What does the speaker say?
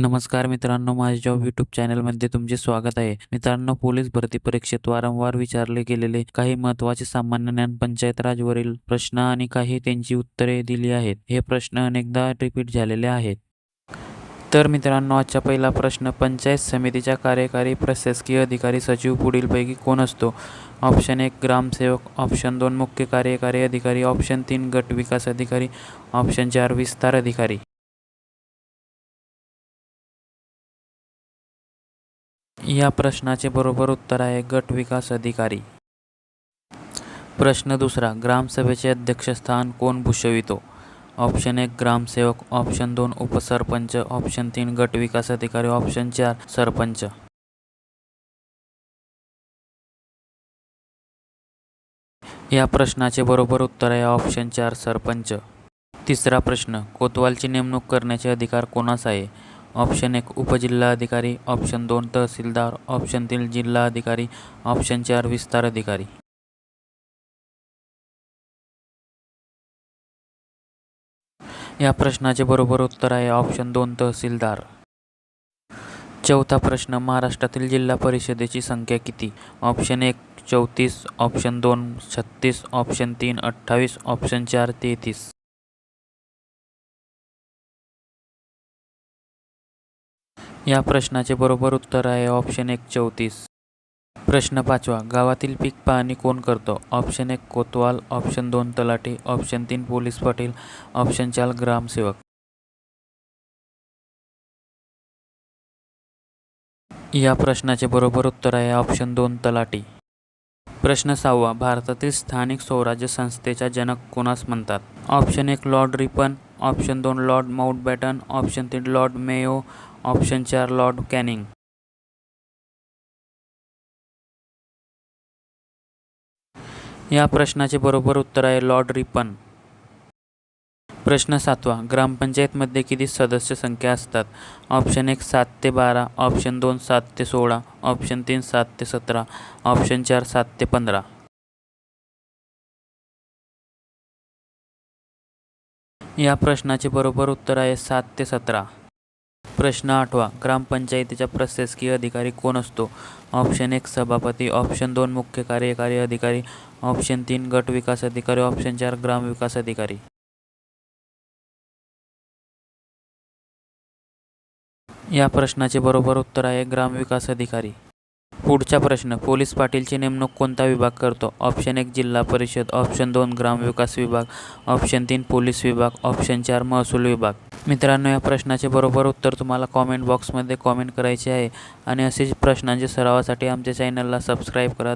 नमस्कार मित्रांनो माझ्या जॉब यूट्यूब चॅनलमध्ये तुमचे स्वागत आहे. मित्रांनो पोलीस भरती परीक्षेत वारंवार विचारले गेलेले काही महत्त्वाचे सामान्य ज्ञान पंचायत राजवरील प्रश्न आणि काही त्यांची उत्तरे दिली आहेत. हे प्रश्न अनेकदा रिपीट झालेले आहेत. तर मित्रांनो आजचा पहिला प्रश्न पंचायत समितीच्या कार्यकारी प्रशासकीय अधिकारी सचिव पुढीलपैकी कोण असतो? ऑप्शन एक ग्रामसेवक. ऑप्शन दोन मुख्य कार्यकारी अधिकारी. ऑप्शन तीन गट विकास अधिकारी. ऑप्शन चार विस्तार अधिकारी. या प्रश्नाचे बरोबर उत्तर आहे गट विकास अधिकारी. प्रश्न दुसरा ग्रामसभेचे अध्यक्षस्थान कोण भूषवितो? ऑप्शन एक ग्रामसेवक. ऑप्शन दोन उपसरपंच. ऑप्शन तीन गट विकास अधिकारी. ऑप्शन चार सरपंच. या प्रश्नाचे बरोबर उत्तर आहे ऑप्शन चार सरपंच. तिसरा प्रश्न कोतवालची नेमणूक करण्याचे अधिकार कोणास आहे? ऑप्शन एक उपजिल्हाधिकारी ऑप्शन दोन तहसीलदार ऑप्शन तीन जिल्हा अधिकारी ऑप्शन चार विस्तार अधिकारी. या प्रश्नाचे बरोबर उत्तर आहे ऑप्शन दोन तहसीलदार. चौथा प्रश्न महाराष्ट्रातील जिल्हा परिषदेची संख्या किती? ऑप्शन एक चौतीस ऑप्शन दोन छत्तीस ऑप्शन तीन अठ्ठावीस ऑप्शन चार तेहतीस. या प्रश्नाचे बरोबर उत्तर आहे ऑप्शन एक चौतीस. प्रश्न पाचवा गावातील पीक पाहणी कोण करतो? ऑप्शन एक कोतवाल. ऑप्शन दोन तलाठी. ऑप्शन तीन पोलीस पाटील. ऑप्शन चार ग्रामसेवक. या प्रश्नाचे बरोबर उत्तर आहे ऑप्शन दोन तलाठी. प्रश्न सहावा भारतातील स्थानिक स्वराज्य संस्थेचा जनक कोणास म्हणतात? ऑप्शन एक लॉर्ड रिपन. ऑप्शन दोन लॉर्ड माउंटबॅटन. ऑप्शन तीन लॉर्ड मेयो. ऑप्शन चार लॉर्ड कॅनिंग. या प्रश्नाचे बरोबर उत्तर आहे लॉर्ड रिपन. प्रश्न सातवा ग्रामपंचायतमध्ये किती सदस्य संख्या असतात? ऑप्शन एक सात ते बारा. ऑप्शन दोन सात ते सोळा. ऑप्शन तीन सात ते सतरा. ऑप्शन चार सात ते पंधरा. या प्रश्नाचे बरोबर उत्तर आहे सात ते सतरा. प्रश्न आठवा ग्रामपंचायतीचा प्रशासकीय अधिकारी कोण असतो? ऑप्शन एक सभापती. ऑप्शन दोन मुख्य कार्यकारी अधिकारी. ऑप्शन तीन गट विकास अधिकारी. ऑप्शन चार ग्रामविकास अधिकारी. या प्रश्नाचे बरोबर उत्तर आहे ग्रामविकास अधिकारी. पुढचा प्रश्न पोलीस पाटीलची नेमणूक कोणता विभाग करतो? ऑप्शन एक जिल्हा परिषद. ऑप्शन दोन ग्रामविकास विभाग. ऑप्शन तीन पोलीस विभाग. ऑप्शन चार महसूल विभाग. मित्रांनो या प्रश्नाचे बरोबर उत्तर तुम्हाला कॉमेंट बॉक्समध्ये कॉमेंट करायचे आहे. आणि असेच प्रश्नांच्या सरावासाठी आमच्या चॅनलला सबस्क्राईब करा.